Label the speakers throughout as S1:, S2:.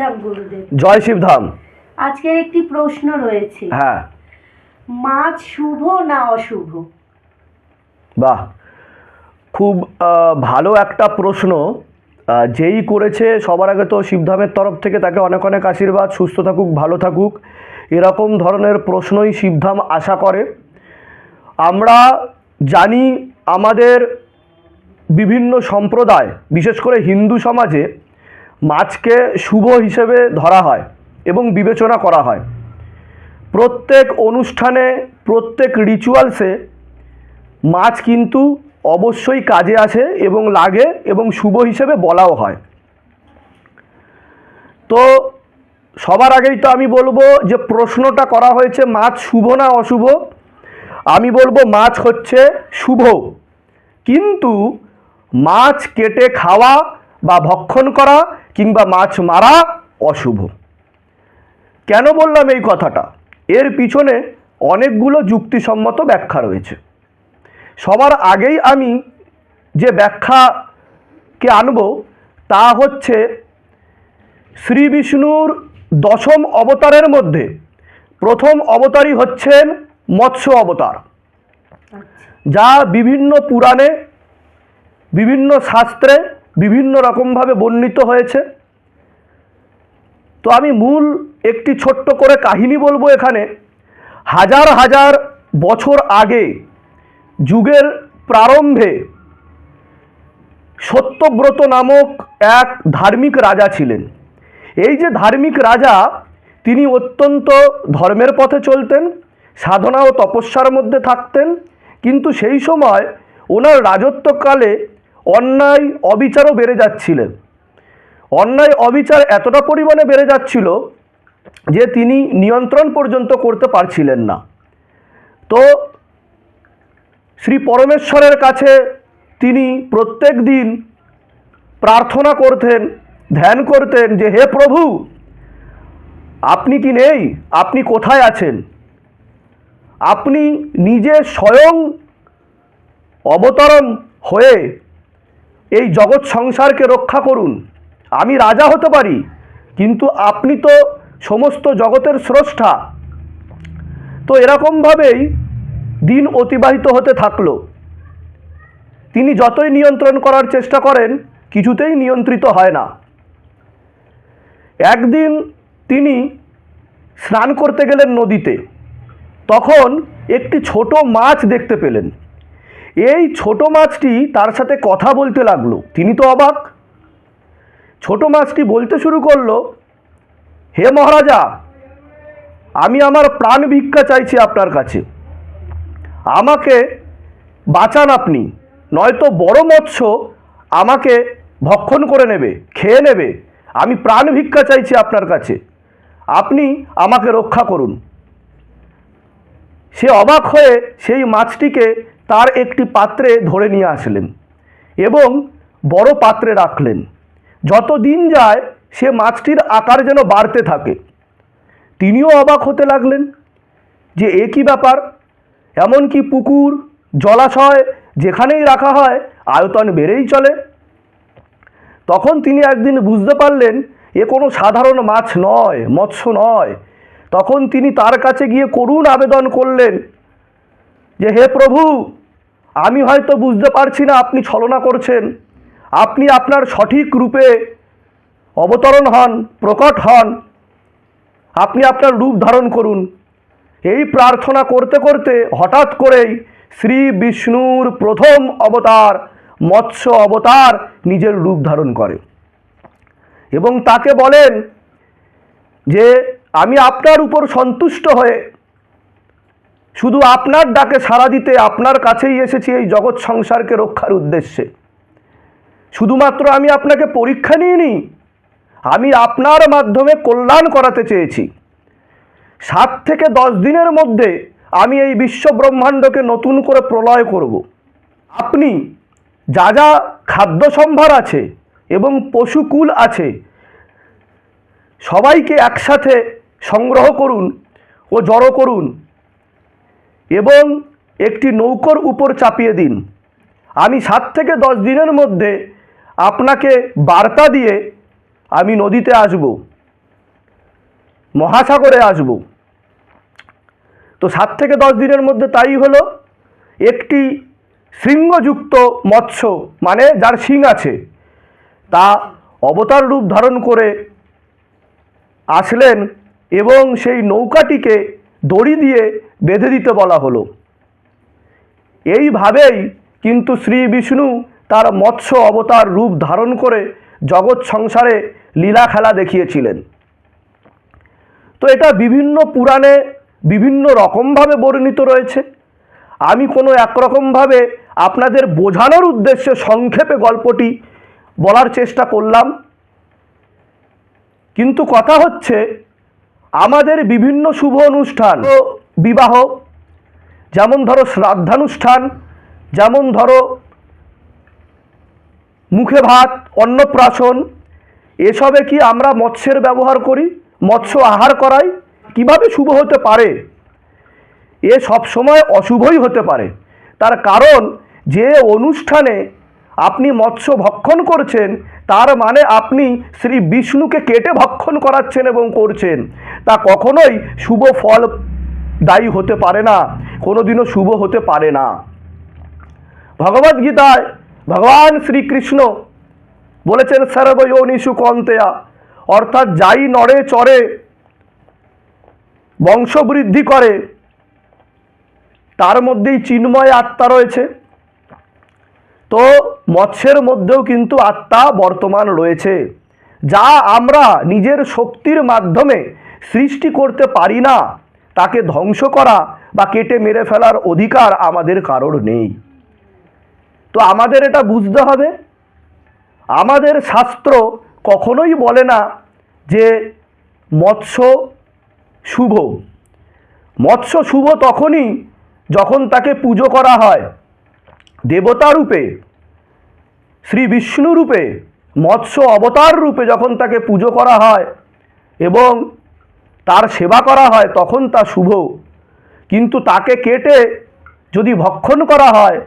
S1: শিবধাম গুরুদেব।
S2: জয় শিবধাম।
S1: আজকের একটি প্রশ্ন রয়েছে।
S2: হ্যাঁ।
S1: মাছ শুভ না অশুভ?
S2: বাহ। খুব ভালো একটা প্রশ্ন। যেই করেছে সবার আগে তো শিবধামের তরফ থেকে তাকে অনেক অনেক আশীর্বাদ সুস্থ থাকুক ভালো থাকুক। এরকম ধরনের প্রশ্নই শিবধাম আশা করে। আমরা জানি আমাদের বিভিন্ন সম্প্রদায় বিশেষ করে হিন্দু সমাজে মাছকে শুভ হিসেবে ধরা হয় এবং বিবেচনা করা হয়। প্রত্যেক অনুষ্ঠানে, প্রত্যেক রিচুয়ালসে মাছ কিন্তু অবশ্যই কাজে আসে এবং লাগে এবং শুভ হিসেবে বলাও হয়। তো সবার আগেই তো আমি বলব যে প্রশ্নটা করা হয়েছে, মাছ শুভ না অশুভ? আমি বলব মাছ হচ্ছে শুভ। কিন্তু মাছ কেটে খাওয়া বা ভক্ষণ করা কিংবা মাছ মারা অশুভ। কেন বললাম এই কথাটা? এর পিছনে অনেকগুলো যুক্তিসম্মত ব্যাখ্যা রয়েছে। সবার আগেই আমি যে ব্যাখ্যাকে আনব তা হচ্ছে শ্রী বিষ্ণুর দশম অবতারের মধ্যে প্রথম অবতারই হচ্ছেন মৎস্য অবতার। যা বিভিন্ন পুরাণে বিভিন্ন শাস্ত্রে বিভিন্ন রকমভাবে বর্ণিত হয়েছে। তো আমি মূল একটি ছোট্ট করে কাহিনী বলব এখানে। হাজার হাজার বছর আগে যুগের প্রারম্ভে সত্যব্রত নামক এক ধার্মিক রাজা ছিলেন। এই যে ধার্মিক রাজা, তিনি অত্যন্ত ধর্মের পথে চলতেন, সাধনা ও তপস্যার মধ্যে থাকতেন, কিন্তু সেই সময় ওনার রাজত্বকালে অন্যায় অবিচারও বেড়ে যাচ্ছিলেন। অন্যায় অবিচার এতটা পরিমাণে বেড়ে যাচ্ছিল যে তিনি নিয়ন্ত্রণ পর্যন্ত করতে পারছিলেন না। তো শ্রী পরমেশ্বরের কাছে তিনি প্রত্যেক দিন প্রার্থনা করতেন, ধ্যান করতেন যে, হে প্রভু, আপনি কি নেই? আপনি কোথায় আছেন? আপনি নিজে স্বয়ং অবতরণ হয়ে এই জগৎ সংসারকে রক্ষা করুন। আমি রাজা হতে পারি, কিন্তু আপনি তো সমস্ত জগতের স্রষ্টা। তো এরকমভাবেই দিন অতিবাহিত হতে থাকল। তিনি যতই নিয়ন্ত্রণ করার চেষ্টা করেন, কিছুতেই নিয়ন্ত্রিত হয় না। একদিন তিনি স্নান করতে গেলেন নদীতে। তখন একটি ছোট মাছ দেখতে পেলেন। এই ছোট মাছটি তার সাথে কথা বলতে লাগল। তিনি তো অবাক। ছোট মাছটি বলতে শুরু করল, হে মহারাজা, আমি আমার প্রাণ ভিক্ষা চাইছি আপনার কাছে। আমাকে বাঁচান আপনি, নয়তো বড় মৎস্য আমাকে ভক্ষণ করে নেবে, খেয়ে নেবে। আমি প্রাণ ভিক্ষা চাইছি আপনার কাছে। আপনি আমাকে রক্ষা করুন। সে অবাক হয়ে সেই মাছটিকে তার একটি পাত্রে ধরে নিয়ে আসলেন এবং বড় পাত্রে রাখলেন। যত দিন যায় সে মাছটির আকার যেন বাড়তে থাকে। তিনিও অবাক হতে লাগলেন যে এ কী ব্যাপার? এমনকি পুকুর, জলাশয় যেখানেই রাখা হয় আয়তন বেড়েই চলে। তখন তিনি একদিন বুঝতে পারলেন এ কোনো সাধারণ মাছ নয়, মৎস্য নয়। তখন তিনি তার কাছে গিয়ে করুণ আবেদন করলেন যে, হে প্রভু আমি হয়তো বুঝতে পারছি না আপনি ছলনা করছেন। আপনি আপনার সঠিক রূপে অবতরণ হন, প্রকট হন। আপনি আপনার রূপ ধারণ করুন। এই প্রার্থনা করতে করতে হঠাৎ করেই শ্রী বিষ্ণুর প্রথম অবতার, মৎস্য অবতার নিজের রূপ ধারণ করে। এবং তাকে বলেন যে, আমি আপনার উপর সন্তুষ্ট হয়ে শুধু আপনার ডাকে সাড়া দিতে আপনার কাছেই এসেছি এই জগৎ সংসারকে রক্ষার উদ্দেশ্যে। শুধুমাত্র আমি আপনাকে পরীক্ষা নিইনি, আমি আপনার মাধ্যমে কল্যাণ করাতে চেয়েছি। সাত থেকে দশ দিনের মধ্যে আমি এই বিশ্ব ব্রহ্মাণ্ডকে নতুন করে প্রলয় করব। আপনি যা যা খাদ্য সম্ভার আছে এবং পশুকুল আছে, সবাইকে একসাথে সংগ্রহ করুন ও জড়ো করুন। এবং একটি নৌকোর উপর চাপিয়ে দিন। আমি সাত থেকে দশ দিনের মধ্যে আপনাকে বার্তা দিয়ে আমি নদীতে আসব, মহাসাগরে আসব। তো সাত থেকে দশ দিনের মধ্যে তাই হলো, একটি শৃঙ্গযুক্ত মৎস্য মানে যার শিং আছে, তা অবতার রূপ ধারণ করে আসলেন এবং সেই নৌকাটিকে দড়ি দিয়ে বেঁধে দিতে বলা হলো। এইভাবেই কিন্তু শ্রী বিষ্ণু তার মৎস্য অবতার রূপ ধারণ করে জগৎ সংসারে লীলা খেলা দেখিয়েছিলেন। তো এটা বিভিন্ন পুরাণে বিভিন্ন রকমভাবে বর্ণিত রয়েছে। আমি কোনো একরকমভাবে আপনাদের বোঝানোর উদ্দেশ্যে সংক্ষেপে গল্পটি বলার চেষ্টা করলাম। কিন্তু কথা হচ্ছে আমাদের বিভিন্ন শুভ অনুষ্ঠান, বিবাহ, যেমন ধরো শ্রাদ্ধানুষ্ঠান, যেমন ধরো মুখে ভাত, অন্নপ্রাশন, এসবে কি আমরা মৎস্যের ব্যবহার করি, মৎস্য আহার করাই? কীভাবে শুভ হতে পারে? এ সব সময় অশুভই হতে পারে। তার কারণ যে অনুষ্ঠানে আপনি মৎস্য ভক্ষণ করছেন, তার মানে আপনি শ্রী বিষ্ণুকে কেটে ভক্ষণ করাচ্ছেন এবং করছেন। তা কখনোই শুভ ফল দায়ী হতে পারে না, কোনোদিনও শুভ হতে পারে না। ভগবদ্গীতায় ভগবান শ্রীকৃষ্ণ বলেছেন, সর্বয়োনিষু কন্তেয়া অর্থাৎ যাই নড়ে চড়ে বংশবৃদ্ধি করে, তার মধ্যেই চিন্ময় আত্মা রয়েছে। তো মৎস্যের মধ্যেও কিন্তু আত্মা বর্তমান রয়েছে, যা আমরা নিজের শক্তির মাধ্যমে সৃষ্টি করতে পারি না। তাকে ধ্বংস করা বা কেটে মেরে ফেলার অধিকার আমাদের কারোর নেই। তো আমাদের এটা বুঝতে হবে। আমাদের শাস্ত্র কখনোই বলে না যে মৎস্য শুভ। মৎস্য শুভ তখনই যখন তাকে পুজো করা হয় দেবতা রূপে শ্রী বিষ্ণু রূপে মৎস্য অবতার রূপে যখন তাকে পুজো করা হয় এবং তার সেবা করা হয় তখন তা শুভ। কিন্তু তাকে কেটে যদি ভক্ষণ করা হয়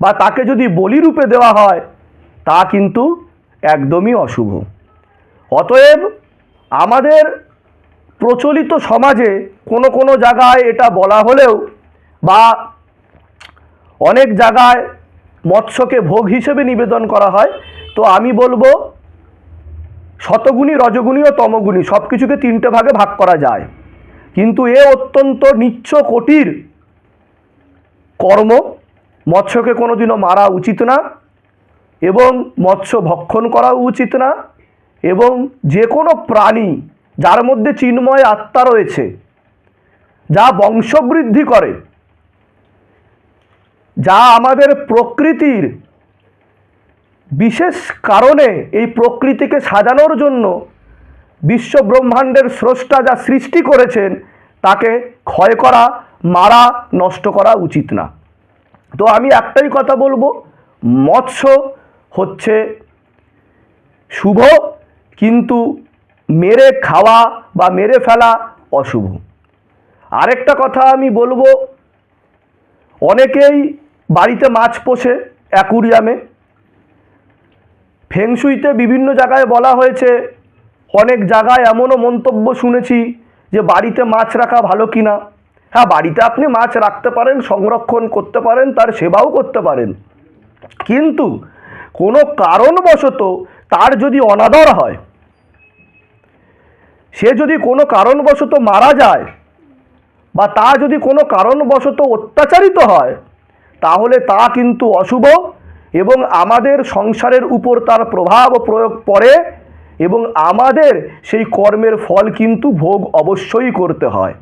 S2: বা তাকে যদি বলি রূপে দেওয়া হয়, তা কিন্তু একদমই অশুভ। অতএব আমাদের প্রচলিত সমাজে কোনো কোনো জায়গায় এটা বলা হলেও বা অনেক জায়গায় মৎস্যকে ভোগ হিসেবে নিবেদন করা হয়। তো আমি বলব, শতগুণী, রজগুণী ও তমগুণী সব কিছুকে তিনটে ভাগে ভাগ করা যায়। কিন্তু এ অত্যন্ত নিচ্ছ কোটির কর্ম। মৎস্যকে কোনোদিনও মারা উচিত না এবং মৎস্য ভক্ষণ করা উচিত না এবং যে কোনো প্রাণী যার মধ্যে চিন্ময় আত্মা রয়েছে, যা বংশবৃদ্ধি করে যা আমাদের প্রকৃতির বিশেষ কারণে এই প্রকৃতিকে সাজানোর জন্য বিশ্ব ব্রহ্মাণ্ডের স্রষ্টা যা সৃষ্টি করেছেন, তাকে ক্ষয় করা, মারা, নষ্ট করা উচিত না। তো আমি একটাই কথা বলব, মৎস্য হচ্ছে শুভ, কিন্তু মেরে খাওয়া বা মেরে ফেলা অশুভ। আরেকটা কথা আমি বলব, অনেকেই বাড়িতে মাছ পোষে অ্যাকুরিয়ামে। ফেংশুইতে বিভিন্ন জায়গায় বলা হয়েছে, অনেক জায়গায় এমনও মন্তব্য শুনেছি যে বাড়িতে মাছ রাখা ভালো কিনা। হ্যাঁ বাড়িতে আপনি মাছ রাখতে পারেন, সংরক্ষণ করতে পারেন, তার সেবাও করতে পারেন। কিন্তু কোনো কারণবশত তার যদি অনাদর হয়, সে যদি কোনো কারণবশত মারা যায়, বা তা যদি কোনো কারণবশত অত্যাচারিত হয় তাহলে তা কিন্তু অশুভ এবং আমাদের সংসারের উপর তার প্রভাব প্রয়োগ পড়ে এবং আমাদের সেই কর্মের ফল কিন্তু ভোগ অবশ্যই করতে হয়।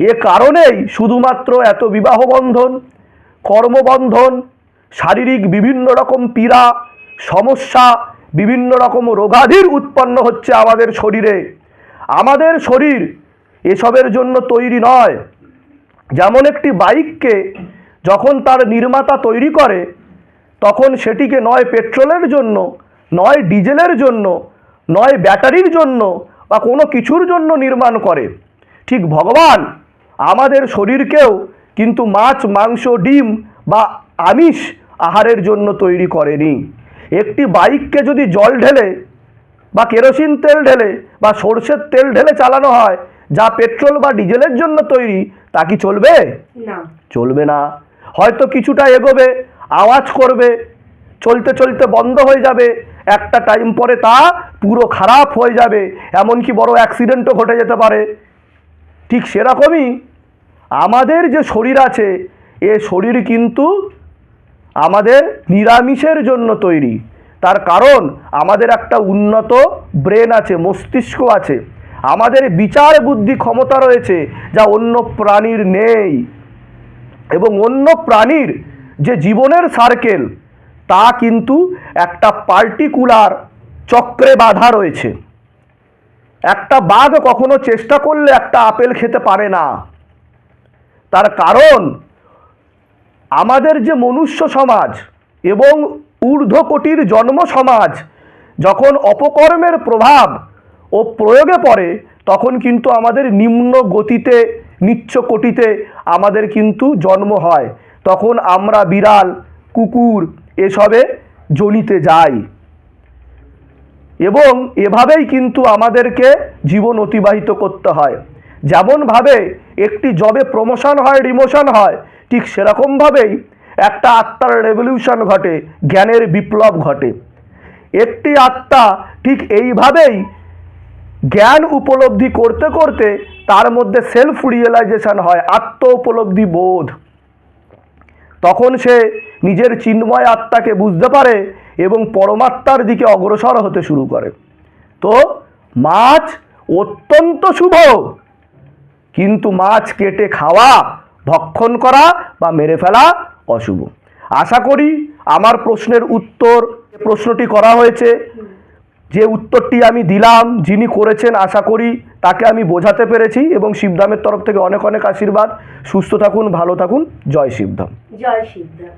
S2: এ কারণেই শুধুমাত্র এত বিবাহ বন্ধন, কর্মবন্ধন, শারীরিক বিভিন্ন রকম পীড়া, সমস্যা, বিভিন্ন রকম রোগাধির উৎপন্ন হচ্ছে আমাদের শরীরে। আমাদের শরীর এসবের জন্য তৈরি নয়। যেমন একটি বাইককে যখন তার নির্মাতা তৈরি করে তখন সেটিকে নয় পেট্রোলের জন্য নয় ডিজেলের জন্য নয় ব্যাটারির জন্য বা কোনো কিছুর জন্য নির্মাণ করে। ঠিক ভগবান আমাদের শরীরকেও কিন্তু মাছ মাংস ডিম বা আমিষ আহারের জন্য তৈরি করেনি। একটি বাইককে যদি জল ঢেলে বা কেরোসিন তেল ঢেলে বা সর্ষের তেল ঢেলে চালানো হয় যা পেট্রোল বা ডিজেলের জন্য তৈরি তা কি চলবে?
S1: না।
S2: চলবে না। হয়তো কিছুটা এগোবে, আওয়াজ করবে, চলতে চলতে বন্ধ হয়ে যাবে, একটা টাইম পরে তা পুরো খারাপ হয়ে যাবে, এমনকি বড় অ্যাক্সিডেন্টও ঘটে যেতে পারে। ঠিক সেরকমই আমাদের যে শরীর আছে, এ শরীর কিন্তু আমাদের নিরামিষের জন্য তৈরি। তার কারণ আমাদের একটা উন্নত ব্রেন আছে, মস্তিষ্ক আছে। আমাদের বিচার বুদ্ধি ক্ষমতা রয়েছে, যা অন্য প্রাণীর নেই। এবং অন্য প্রাণীর যে জীবনের সার্কেল তা কিন্তু একটা পার্টিকুলার চক্রে বাধা রয়েছে। একটা বাঘ কখনো চেষ্টা করলে একটা আপেল খেতে পারে না। তার কারণ, আমাদের যে মনুষ্য সমাজ এবং ঊর্ধ্বকোটির জন্ম সমাজ, যখন অপকর্মের প্রভাব ও প্রয়োগে পড়ে, তখন কিন্তু আমাদের নিম্ন গতিতে নিচ্চ কোটিতে আমাদের কিন্তু জন্ম হয়। তখন আমরা বিড়াল, কুকুর এসবে জনিতে যাই। এবং এভাবেই কিন্তু আমাদেরকে জীবন অতিবাহিত করতে হয়। যেমনভাবে একটি জবে প্রমোশন হয় রিমোশন হয়, ঠিক সেরকমভাবেই একটা আত্মার রেভলিউশন ঘটে, জ্ঞানের বিপ্লব ঘটে। একটি আত্মা ঠিক এইভাবেই জ্ঞান উপলব্ধি করতে করতে তার মধ্যে সেলফ রিয়েলাইজেশন হয় আত্ম উপলব্ধি বোধ। তখন সে নিজের চিন্ময় আত্মাকে বুঝতে পারে এবং পরমাত্মার দিকে অগ্রসর হতে শুরু করে। তো মাছ অত্যন্ত শুভ, কিন্তু মাছ কেটে খাওয়া, ভক্ষণ করা বা মেরে ফেলা অশুভ। আশা করি আমার প্রশ্নের উত্তর, প্রশ্নটি করা হয়েছে। যে উত্তরটি আমি দিলাম, যিনি করেছেন, আশা করি তাকে আমি বোঝাতে পেরেছি এবং শিবধামের তরফ থেকে অনেক অনেক আশীর্বাদ। সুস্থ থাকুন, ভালো থাকুন। জয় শিবধাম।
S1: জয় সিদ্ধা